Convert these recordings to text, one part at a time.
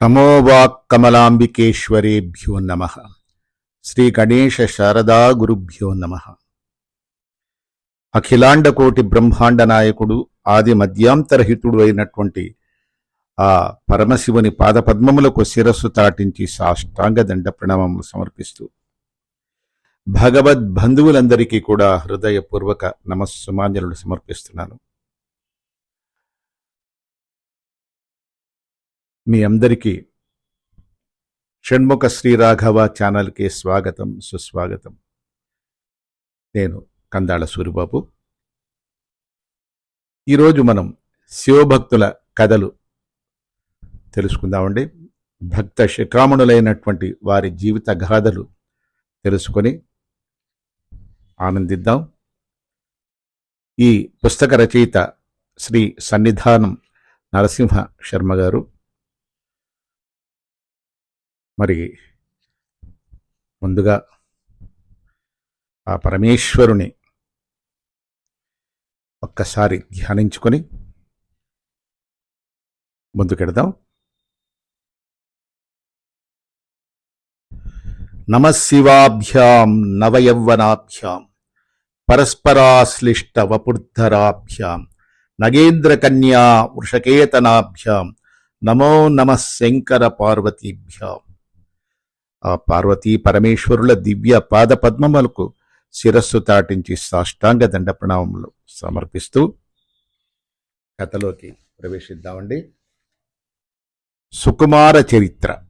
నమోవాక్కమలాంబికేశ్వరేభ్యో నమ. శ్రీ గణేశ శారదా గురుభ్యో నమ. అఖిలాండకోటి బ్రహ్మాండ నాయకుడు ఆది మధ్యాంతరహితుడు అయినటువంటి ఆ పరమశివుని పాదపద్మములకు శిరస్సు తాటించి సాష్టాంగ దండ ప్రణామములు సమర్పిస్తూ భగవద్ బంధువులందరికీ కూడా హృదయపూర్వక నమస్సుమాంజలు సమర్పిస్తున్నాను. మీ అందరికీ షణ్ముఖ శ్రీరాఘవ ఛానల్కి స్వాగతం సుస్వాగతం. నేను కందాళ సూరిబాబు. ఈరోజు మనం శివభక్తుల కథలు తెలుసుకుందామండి. భక్త శిఖామణులైనటువంటి వారి జీవిత గాథలు తెలుసుకొని ఆనందిద్దాం. ఈ పుస్తక రచయిత శ్రీ సన్నిధానం నరసింహ శర్మ గారు మరి ముందుగా ఆ పరమేశ్వరుని ఒక్కసారి ధ్యానించుకొని ముందుకెడదాం. నమశివాభ్యాం నవయవ్వనాభ్యాం పరస్పరాశ్లిష్ట వపుర్ధరాభ్యాం నగేంద్రకన్యా వృషకేతనాభ్యాం నమో నమ శంకర పార్వతీభ్యాం. ఆ పార్వతీ పరమేశ్వరుల దివ్య పాద పద్మములకు శిరస్సు తాటించి సాష్టాంగ దండ ప్రణామములు సమర్పిస్తూ కథలోకి ప్రవేశిద్దామండి. సుకుమార చరిత్ర.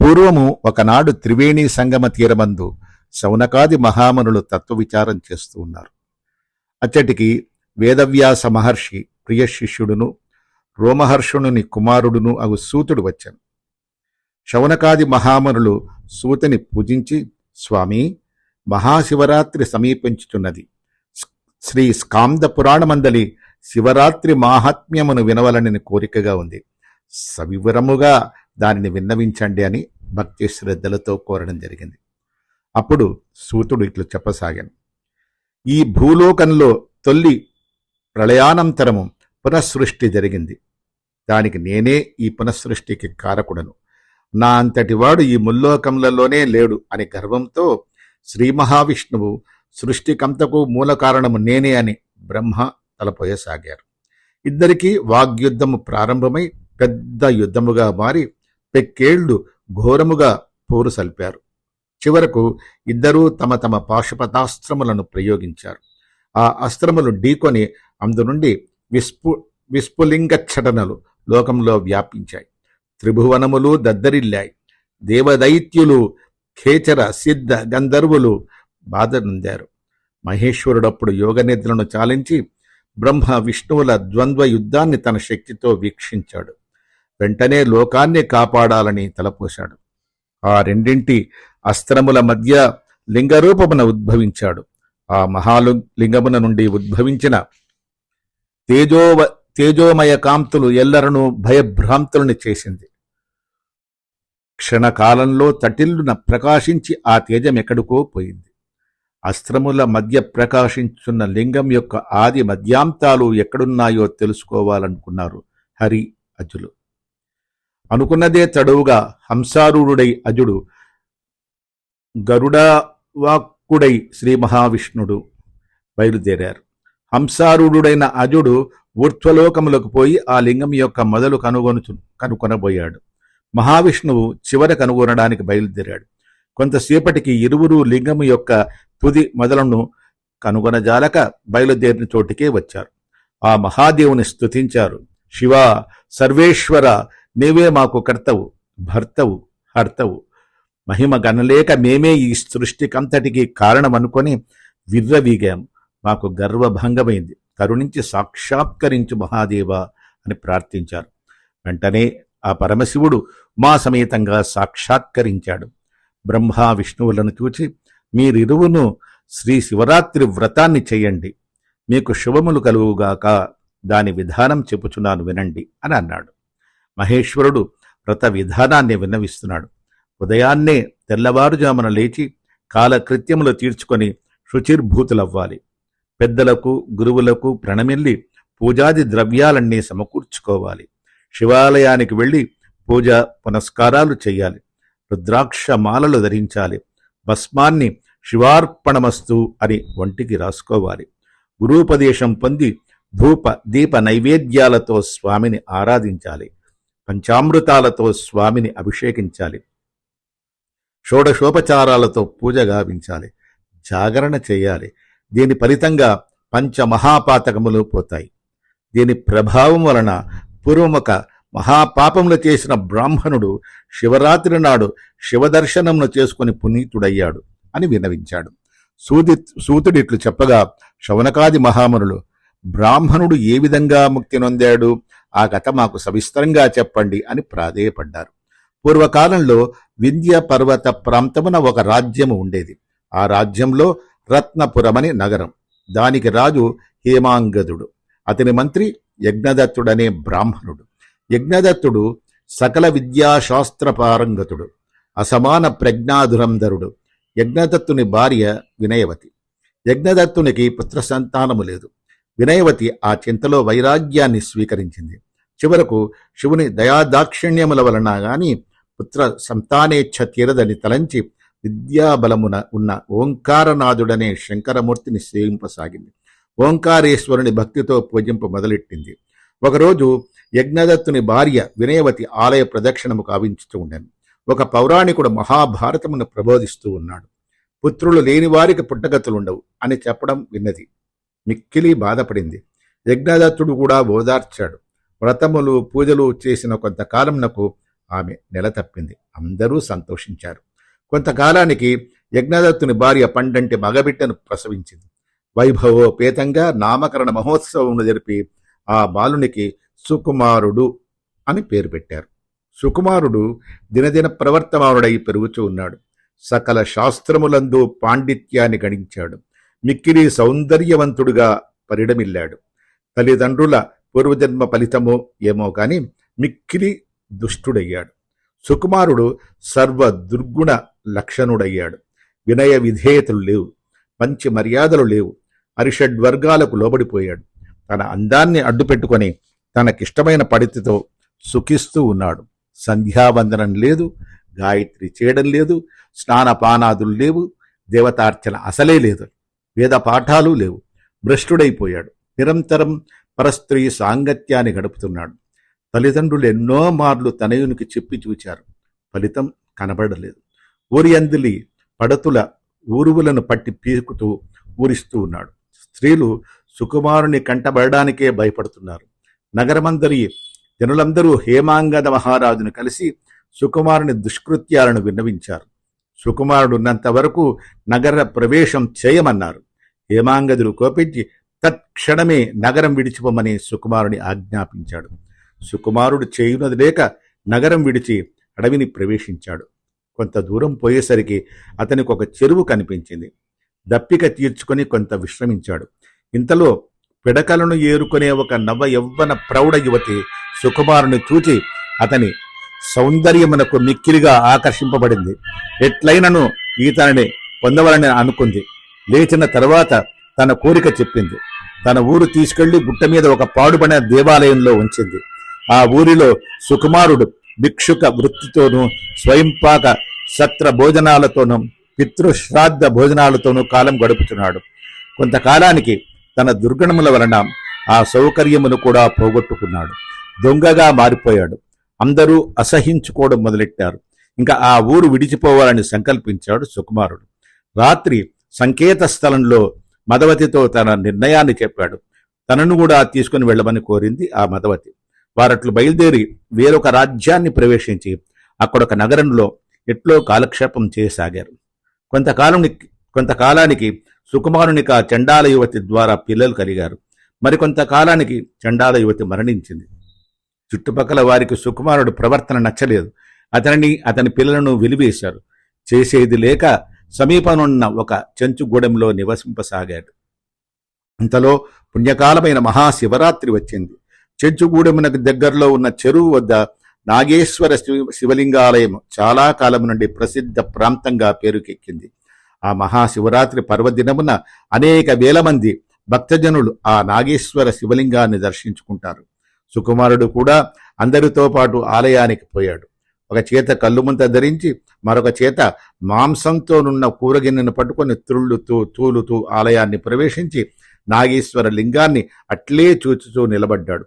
పూర్వము ఒకనాడు త్రివేణి సంగమ తీరమందు శౌనకాది మహామనులు తత్వవిచారం చేస్తూ ఉన్నారు. అచ్చటికి వేదవ్యాస మహర్షి ప్రియ శిష్యుడును రోమహర్షుణుని కుమారుడును అగు సూతుడు వచ్చాను. శవనకాది మహామనులు సూతని పూజించి స్వామి మహాశివరాత్రి సమీపించుచున్నది శ్రీ స్కాంద పురాణమందలి శివరాత్రి మాహాత్మ్యమును వినవలనని కోరికగా ఉంది. సవివరముగా దానిని విన్నవించండి అని భక్తి శ్రద్ధలతో కోరడం జరిగింది. అప్పుడు సూతుడు ఇట్లు చెప్పసాగాను. ఈ భూలోకంలో తొల్లి ప్రళయానంతరము పునఃసృష్టి జరిగింది. దానికి నేనే ఈ పునఃసృష్టికి కారకుడను. నా అంతటి వాడు ఈ ముల్లోకములలోనే లేడు అని గర్వంతో శ్రీ మహావిష్ణువు సృష్టికంతకు మూల కారణము నేనే అని బ్రహ్మ తలపోయసాగారు. ఇద్దరికీ వాగ్యుద్ధము ప్రారంభమై పెద్ద యుద్ధముగా మారి పెక్కేళ్ళు ఘోరముగా పోరు సల్పారు. చివరకు ఇద్దరూ తమ తమ పాశుపతాస్త్రములను ప్రయోగించారు. ఆ అస్త్రములు ఢీకొని అందు నుండి విస్ఫు విస్ఫులింగచ్చటనలు లోకంలో వ్యాపించాయి. త్రిభువనములు దద్దరిల్లాయి. దేవదైత్యులు ఖేచర సిద్ధ గంధర్వులు బాధనందారు. మహేశ్వరుడప్పుడు యోగనిద్రను చాలించి బ్రహ్మ విష్ణువుల ద్వంద్వ యుద్ధాన్ని తన శక్తితో వీక్షించాడు. వెంటనే లోకాన్ని కాపాడాలని తలపోశాడు. ఆ రెండింటి అస్త్రముల మధ్య లింగరూపమున ఉద్భవించాడు. ఆ మహాలు లింగమున నుండి ఉద్భవించిన తేజోవ తేజోమయ కాంతులు ఎల్లరను భయభ్రాంతుల్ని చేసింది. క్షణకాలంలో తటిల్లున ప్రకాశించి ఆ తేజం ఎక్కడికో పోయింది. అస్త్రముల మధ్య ప్రకాశించున్న లింగం యొక్క ఆది మధ్యాంతాలు ఎక్కడున్నాయో తెలుసుకోవాలనుకున్నారు హరి అజులు. అనుకున్నదే తడువుగా హంసారూఢుడై అజుడు గరుడవాక్కుడై శ్రీ మహావిష్ణుడు బయలుదేరారు. హంసారూఢుడైన అజుడు ఊర్ధ్వలోకములకు పోయి ఆ లింగం యొక్క మొదలు కనుగొనుచు కనుకొనబోయాడు. మహావిష్ణువు చివర కనుగొనడానికి బయలుదేరాడు. కొంతసేపటికి ఇరువురు లింగము యొక్క తుది మొదలను కనుగొనజాలక బయలుదేరిన చోటికే వచ్చారు. ఆ మహాదేవుని స్తుతించారు. శివ సర్వేశ్వర నీవే మాకు కర్తవు భర్తవు హర్తవు. మహిమ గనలేక మేమే ఈ సృష్టికంతటికి కారణమనుకొని విర్రవీగాం. మాకు గర్వభంగమైంది. కరుణించి సాక్షాత్కరించు మహాదేవ అని ప్రార్థించారు. వెంటనే ఆ పరమశివుడు మా సమేతంగా సాక్షాత్కరించాడు. బ్రహ్మ విష్ణువులను చూచి మీరిరువును శ్రీ శివరాత్రి వ్రతాన్ని చేయండి. మీకు శుభములు కలుగుగాక దాని విధానం చెప్పుచున్నాను వినండి అని అన్నాడు. మహేశ్వరుడు వ్రత విధానాన్ని విన్నవిస్తున్నాడు. ఉదయాన్నే తెల్లవారుజామున లేచి కాలకృత్యములు తీర్చుకొని శుచిర్భూతులవ్వాలి. పెద్దలకు గురువులకు ప్రణమిల్లి పూజాది ద్రవ్యాలన్నీ సమకూర్చుకోవాలి. శివాలయానికి వెళ్ళి పూజ పునస్కారాలు చేయాలి రుద్రాక్ష మాలలు ధరించాలి. భస్మాన్ని శివార్పణమస్తు అని ఒంటికి రాసుకోవాలి. గురూపదేశం పొంది ధూప దీప నైవేద్యాలతో స్వామిని ఆరాధించాలి. పంచామృతాలతో స్వామిని అభిషేకించాలి. షోడశోపచారాలతో పూజ గావించాలి. జాగరణ చేయాలి దీని ఫలితంగా పంచమహాపాతకములు పోతాయి. దీని ప్రభావం వలన పూర్వమొక మహాపాపములు చేసిన బ్రాహ్మణుడు శివరాత్రి నాడు శివదర్శనమును చేసుకుని పునీతుడయ్యాడు అని వినవించాడు. సూది సూతుడిట్లు చెప్పగా శవనకాది మహామునులు బ్రాహ్మణుడు ఏ విధంగా ముక్తి నొందాడు? ఆ కథ మాకు సవిస్తరంగా చెప్పండి అని ప్రాధేయపడ్డారు. పూర్వకాలంలో వింధ్య పర్వత ప్రాంతమున ఒక రాజ్యము ఉండేది. ఆ రాజ్యంలో రత్నపురమని నగరం. దానికి రాజు హేమాంగదుడు. అతని మంత్రి యజ్ఞదత్తుడనే బ్రాహ్మణుడు. యజ్ఞదత్తుడు సకల విద్యాశాస్త్ర పారంగతుడు. అసమాన ప్రజ్ఞాధురంధరుడు యజ్ఞదత్తుని భార్య వినయవతి. యజ్ఞదత్తునికి పుత్ర సంతానము లేదు. వినయవతి ఆ చింతలో వైరాగ్యాన్ని స్వీకరించింది. చివరకు శివుని దయాదాక్షిణ్యముల వలన గాని పుత్ర సంతానేచ్ఛ తీరదని తలంచి విద్యాబలమున ఉన్న ఓంకారనాథుడనే శంకరమూర్తిని సేవింపసాగింది. ఓంకారేశ్వరుని భక్తితో పూజింపు మొదలెట్టింది. ఒకరోజు యజ్ఞదత్తుని భార్య వినయవతి ఆలయ ప్రదక్షిణము కావించుతూ ఉండెను. ఒక పౌరాణికుడు మహాభారతమును ప్రబోధిస్తూ ఉన్నాడు. పుత్రులు లేని వారికి పుట్టగతులుండవు అని చెప్పడం విన్నది. మిక్కిలి బాధపడింది. యజ్ఞదత్తుడు కూడా ఓదార్చాడు. వ్రతములు పూజలు చేసిన కొంతకాలంనకు ఆమె నెల తప్పింది. అందరూ సంతోషించారు. కొంతకాలానికి యజ్ఞదత్తుని భార్య పండంటి మగబిడ్డను ప్రసవించింది. వైభవోపేతంగా నామకరణ మహోత్సవమును జరిపి ఆ బాలునికి సుకుమారుడు అని పేరు పెట్టారు. సుకుమారుడు దినదిన ప్రవర్తమానుడై పెరుగుతూ ఉన్నాడు. సకల శాస్త్రములందు పాండిత్యాన్ని గణించాడు. మిక్కిలి సౌందర్యవంతుడుగా పరిడమిల్లాడు తల్లిదండ్రుల పూర్వజన్మ ఫలితమో ఏమో కాని మిక్కిలి దుష్టుడయ్యాడు. సుకుమారుడు సర్వ దుర్గుణ లక్షణుడయ్యాడు. వినయ విధేయతలు లేవు. మంచి మర్యాదలు లేవు. అరిషడ్వర్గాలకు లోబడిపోయాడు. తన అందాన్ని అడ్డుపెట్టుకొని తనకిష్టమైన పడితితో సుఖిస్తూ ఉన్నాడు. సంధ్యావందనం లేదు. గాయత్రి చేయడం లేదు. స్నానపానాదులు లేవు. దేవతార్చన అసలే లేదు. వేద పాఠాలు లేవు. భ్రష్టుడైపోయాడు. నిరంతరం పరస్త్రీ సాంగత్యాన్ని గడుపుతున్నాడు. తల్లిదండ్రులు ఎన్నో మార్లు తనయునికి చెప్పి చూచారు ఫలితం కనబడలేదు. ఊరి అందిలి పడతుల ఊరువులను పట్టి పీకుతూ ఊరిస్తూ ఉన్నాడు. స్త్రీలు సుకుమారుని కంటబడడానికే భయపడుతున్నారు. నగరమందరి జనులందరూ హేమాంగద మహారాజును కలిసి సుకుమారుని దుష్కృత్యాలను విన్నవించారు. సుకుమారుడున్నంత వరకు నగర ప్రవేశం చేయమన్నారు. హేమాంగదులు కోపించి తత్క్షణమే నగరం విడిచిపోమని సుకుమారుని ఆజ్ఞాపించాడు. సుకుమారుడు చేయునది లేక నగరం విడిచి అడవిని ప్రవేశించాడు. కొంత దూరం పోయేసరికి అతనికి ఒక చెరువు కనిపించింది. దప్పిక తీర్చుకొని కొంత విశ్రమించాడు. ఇంతలో పిడకలను ఏరుకునే ఒక నవ యవ్వన ప్రౌఢ యువతి సుకుమారుని చూచి అతని సౌందర్యమునకు మిక్కిలిగా ఆకర్షింపబడింది. ఎట్లయినను ఈతని పొందవలని అనుకుంది. లేచిన తర్వాత తన కోరిక చెప్పింది. తన ఊరు తీసుకెళ్ళి గుట్ట మీద ఒక పాడుబడిన దేవాలయంలో ఉంచింది. ఆ ఊరిలో సుకుమారుడు భిక్షుక వృత్తితోనూ స్వయంపాక సత్ర భోజనాలతోనూ పితృశ్రాద్ధ భోజనాలతోనూ కాలం గడుపుతున్నాడు. కొంతకాలానికి తన దుర్గణముల వలన ఆ సౌకర్యమును కూడా పోగొట్టుకున్నాడు. దొంగగా మారిపోయాడు. అందరూ అసహించుకోవడం మొదలెట్టారు. ఇంకా ఆ ఊరు విడిచిపోవాలని సంకల్పించాడు సుకుమారుడు. రాత్రి సంకేత స్థలంలో మదవతితో తన నిర్ణయాన్ని చెప్పాడు. తనను కూడా తీసుకుని వెళ్ళమని కోరింది ఆ మదవతి. వారట్లు బయలుదేరి వేరొక రాజ్యాన్ని ప్రవేశించి అక్కడొక నగరంలో ఎట్లో కాలక్షేపం చేయసాగారు. కొంతకాలానికి కొంతకాలానికి సుకుమారునికి ఆ చండాల యువతి ద్వారా పిల్లలు కలిగారు. మరికొంతకాలానికి చండాల యువతి మరణించింది. చుట్టుపక్కల వారికి సుకుమారుడు ప్రవర్తన నచ్చలేదు. అతనిని అతని పిల్లలను వెలివేశారు. చేసేది లేక సమీపనున్న ఒక చెంచుగూడెంలో నివసింపసాగాడు. ఇంతలో పుణ్యకాలమైన మహాశివరాత్రి వచ్చింది. చెంచుగూడెమునకు దగ్గరలో ఉన్న చెరువు వద్ద నాగేశ్వర శివ- శివలింగాలయం చాలా కాలం నుండి ప్రసిద్ధ ప్రాంతంగా పేరుకెక్కింది. ఆ మహాశివరాత్రి పర్వదినమున అనేక వేల మంది భక్తజనులు ఆ నాగేశ్వర శివలింగాన్ని దర్శించుకుంటారు. సుకుమారుడు కూడా అందరితో పాటు ఆలయానికి పోయాడు. ఒక చేత కళ్ళుముంత ధరించి మరొక చేత మాంసంతోనున్న కూరగిన్నెను పట్టుకొని త్రుళ్ళుతూ తూలుతూ ఆలయాన్ని ప్రవేశించి నాగేశ్వర లింగాన్ని అట్లే చూచుతూ నిలబడ్డాడు.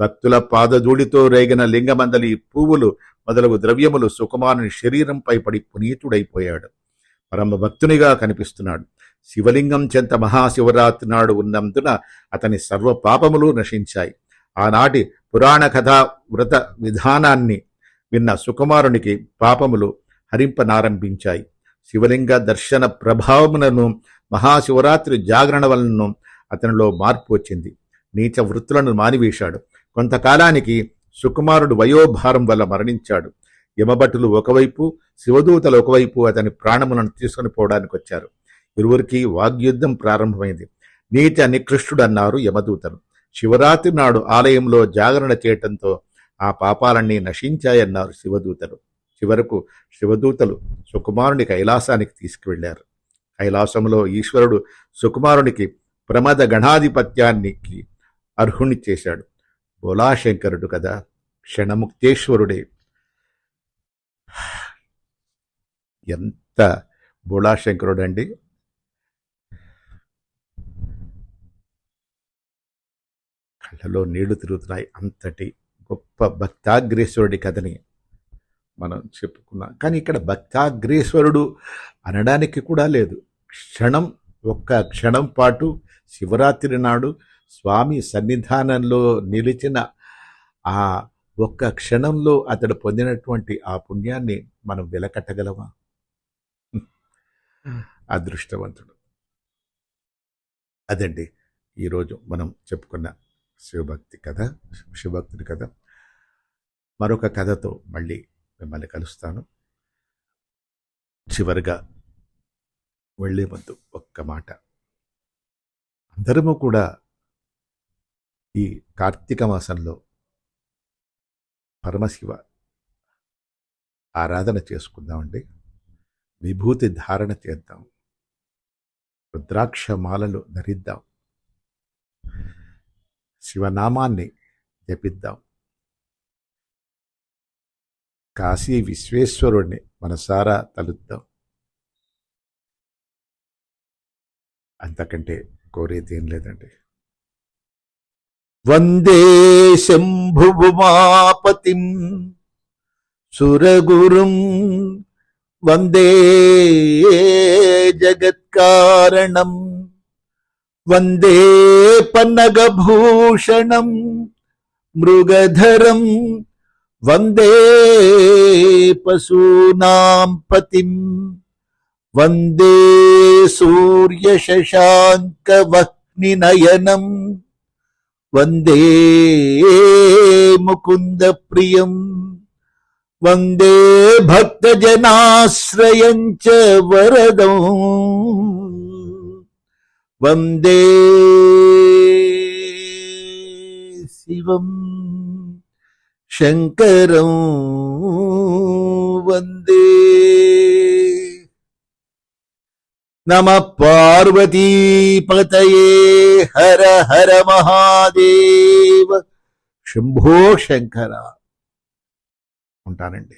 భక్తుల పాదధూళితో రేగిన లింగమందలి పువ్వులు మొదలగు ద్రవ్యములు సుకుమారుని శరీరంపై పడి పునీతుడైపోయాడు. పరమ భక్తునిగా కనిపిస్తున్నాడు. శివలింగం చెంత మహాశివరాత్రి నాడు ఉన్నందున అతని సర్వ పాపములు నశించాయి. ఆనాటి పురాణ కథా వ్రత విధానాన్ని విన్న సుకుమారునికి పాపములు హరింపనారంభించాయి. శివలింగ దర్శన ప్రభావములను మహాశివరాత్రి జాగరణ వలన అతనిలో మార్పు వచ్చింది. నీచ వృత్తులను మానివేశాడు. కొంతకాలానికి సుకుమారుడు వయోభారం వల్ల మరణించాడు. యమభటులు ఒకవైపు శివదూతలు ఒకవైపు అతని ప్రాణములను తీసుకుని పోవడానికి వచ్చారు. ఇరువురికి వాగ్యుద్ధం ప్రారంభమైంది. నీచ నికృష్టుడన్నారు యమదూతలు. శివరాత్రి నాడు ఆలయంలో జాగరణ చేయటంతో ఆ పాపాలన్నీ నశించాయన్నారు శివదూతలు. చివరకు శివదూతలు సుకుమారుని కైలాసానికి తీసుకువెళ్ళారు కైలాసంలో ఈశ్వరుడు సుకుమారునికి ప్రమద గణాధిపత్యానికి అర్హుణ్ణి చేశాడు. ఓలాశంకరుడు కదా క్షణముక్తేశ్వరుడే. ఎంత బోళాశంకరుడు అండి కళ్ళలో నీళ్ళు తిరుగుతున్నాయి. అంతటి గొప్ప భక్తాగ్రేశ్వరుడి కథని మనం చెప్పుకున్నాం. కానీ ఇక్కడ భక్తాగ్రేశ్వరుడు అనడానికి కూడా లేదు. క్షణం ఒక్క క్షణం పాటు శివరాత్రి నాడు స్వామి సన్నిధానంలో నిలిచిన ఆ ఒక్క క్షణంలో అతడు పొందినటువంటి ఆ పుణ్యాన్ని మనం వెలకట్టగలమా? అదృష్టవంతుడు. అదండి ఈరోజు మనం చెప్పుకున్న శివభక్తి కథ శివభక్తుడి కథ. మరొక కథతో మళ్ళీ మిమ్మల్ని కలుస్తాను. చివరిగా వెళ్ళే ముందు ఒక్క మాట. అందరము కూడా ఈ కార్తీక మాసంలో పరమశివ ఆరాధన చేసుకుందామండి. విభూతి ధారణ చేద్దాం. రుద్రాక్ష మాలలు ధరిద్దాం. శివనామాన్ని జపిద్దాం. కాశీ విశ్వేశ్వరుణ్ణి మనసారా తలుద్దాం. అంతకంటే కోరేది ఏం లేదండి వందే శంభుమాపతిం సురగురుం వందే జగత్కారణం వందే పన్నగభూషణం మృగధరం వందే పశూనాం పతిం వందే సూర్యశశాంకవహ్నినయనం వందే ముకుందప్రియం వందే భక్తజనాశ్రయం చ వరదం వందే శివం శంకరం వందే నమ పార్వతీపతయే హర హర మహాదేవ. శంభో శంకర. ఉంటానండి.